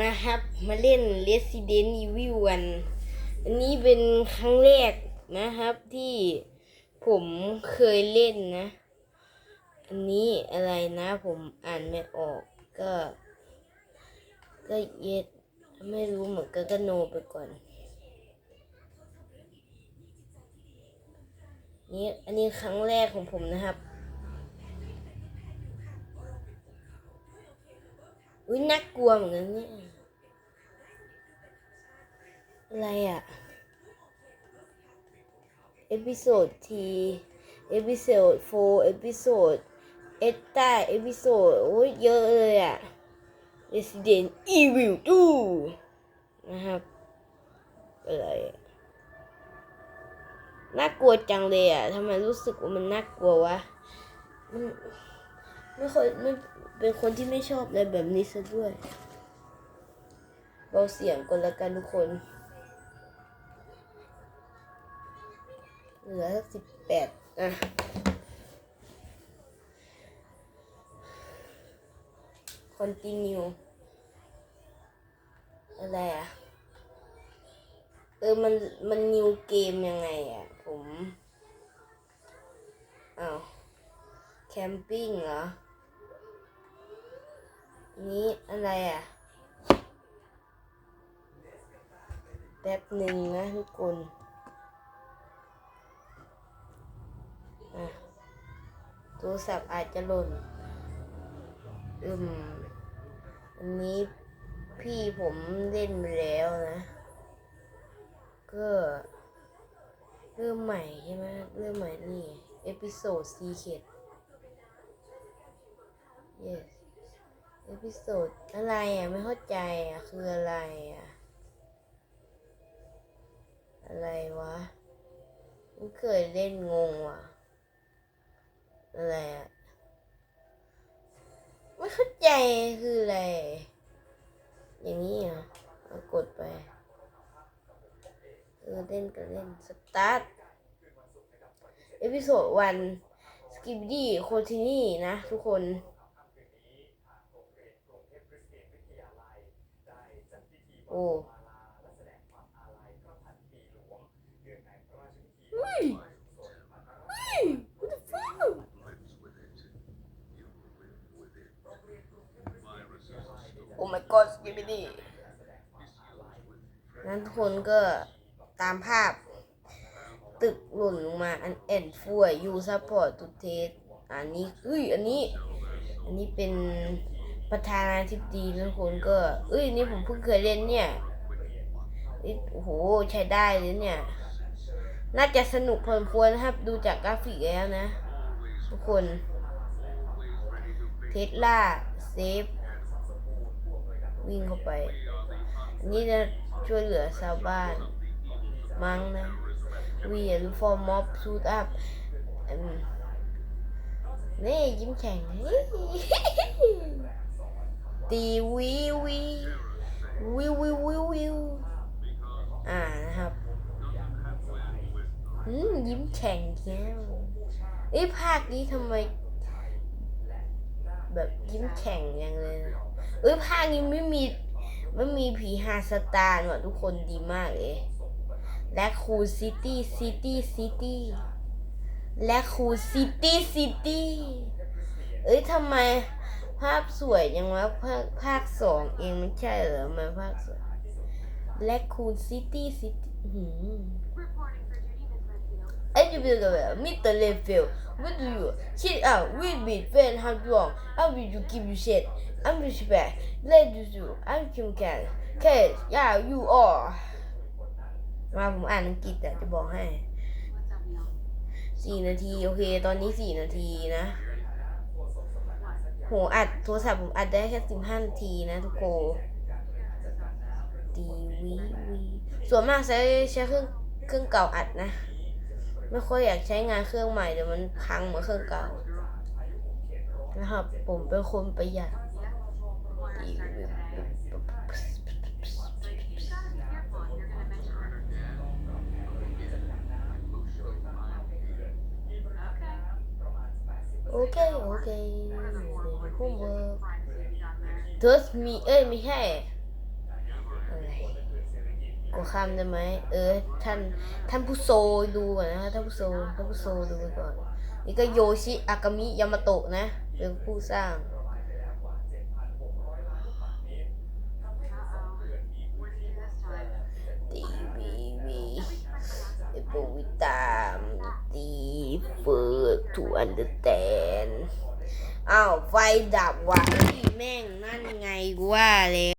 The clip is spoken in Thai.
มาครับ มาเล่น Resident Evil กันอันนี้เป็นครั้งแรกนะครับที่ผมเคยเล่นนะ อันนี้อะไรนะผมอ่านไม่ออกก็ ก็เย็ดไม่รู้เหมือนกันก็โนไปก่อนนี่อันนี้ครั้งแรกของผมนะครับอุ้ยน่ากลัวเหมือนกันเนี่ย อะไรอะเอพิโซดทีเอพิโซดโฟเอพิโซดเอตตาเอพิโซดโอ้ยเยอะเลยอะ Resident Evil 2นะครับอะไรน่ากลัวจังเลยอะทำไมรู้สึกว่ามันน่ากลัววะ มันไม่ค่อยไม่เป็นคนที่ไม่ชอบอะไรแบบนี้ซะด้วยเบาเสียงก่อนละกันทุกคน เหลือสิบแปดอะ continue อะไรอะ เออ มัน มันนิวเกมยังไงอะ ผมอ้าวแคมปิ้งเหรอ นี้อะไรอะ แป๊บหนึ่งนะทุกคน รศัพท์อาจจะหล่นอืมอันนี้พี่ผมเล่นไปแล้วนะ ก็เริ่มใหม่ใช่ไหมเริ่มใหม่นี่เอพิโซดซีเคด yes เอพิโซดอะไรอะ ไม่เข้าใจอะ คืออะไรอะ อะไรวะไม่เคยเล่นงงว่ะ อะไรอะไม่เข้าใจคืออะไร อย่างนี้อะเอกดไปเออเล่นก็เล่นสตาร์ทเอพิโซดวันสกิปดี้โคทินี่นะทุกคนโอ้เฮ้ยเฮ้ย what the fuck โอ้ my god สกิปดี้นั้นทุกคนก็ตามภาพ ตึกหล่นลงมาอันแอนฟัวยูซัพพอร์ตตุเทสอันนี้เอ้ยอันนี้ อันนี้เป็นประธานาธิบดีแล้วคนก็เอ้ยนี่ผมเพิ่งเคยเล่นเนี่ยโอ้โหใช้ได้เลยเนี่ย น่าจะสนุกพอควรนะครับดูจากกราฟิกแล้วนะ ทุกคน เทสลาเซฟ วิ่งเข้าไปอันนี้จะช่วยเหลือชาวบ้าน มั้งนะ We are for mob suit up อืมนี่ยิ้มแฉ่งตีวิววิววิววิววิววิวอ่านะครับอืมยิ้มแฉ่งแก้วเอ้ภาคนี้ทำไม แบบยิ้มแฉ่งอย่างเลยนะเอ้ยภาคนี้ไม่มีไม่มีผีฮาสตาร์ว่ะทุกคนดีมากเลยและคูซิตี้ซิตี้ซิตี้และคูซิตี้ซิตี้เอ้ยทำไมภาพสวยยังวะภาคภาคสองเองไม่ใช่เหรอมาภาคสองและคูซิตี้ซิตี้หืม ไอ้จะเป็นอะไรมิสเตอร์เลเฟล what do you shit out we be friend how long I will you give you shit I'm respect let you do I'm Kim Can case yeah you are มาผมอ่านอังกฤษแต่จะบอกให้สี่นาที โอเค ตอนนี้สี่นาทีนะ โห อัดโทรศัพท์ผมอัดได้แค่สิบห้านาทีนะทุกคนดีวีวีส่วนมากใช้ใช้เครื่องเครื่องเก่าอัดนะ ไม่ค่อยอยากใช้งานเครื่องใหม่เดี๋ยวมันพังเหมือนเครื่องเก่านะครับ ผมเป็นคนประหยัดโอเค โอเค homework trust me เอ้ยไม่ใช่ กดข้ามได้ไหมเออท่านท่านผู้โซดูก่อนนะท่านผู้โซท่านผู้โซดูไปก่อนนี่ก็โยชิอากามิยามาโตะนะเป็นผู้สร้างตีวีวีไอปูวิตามตีเฟิร์ทูอันเดอร์แตนอ้าวไฟดับว่ะแม่งนั่นไงว่าเลย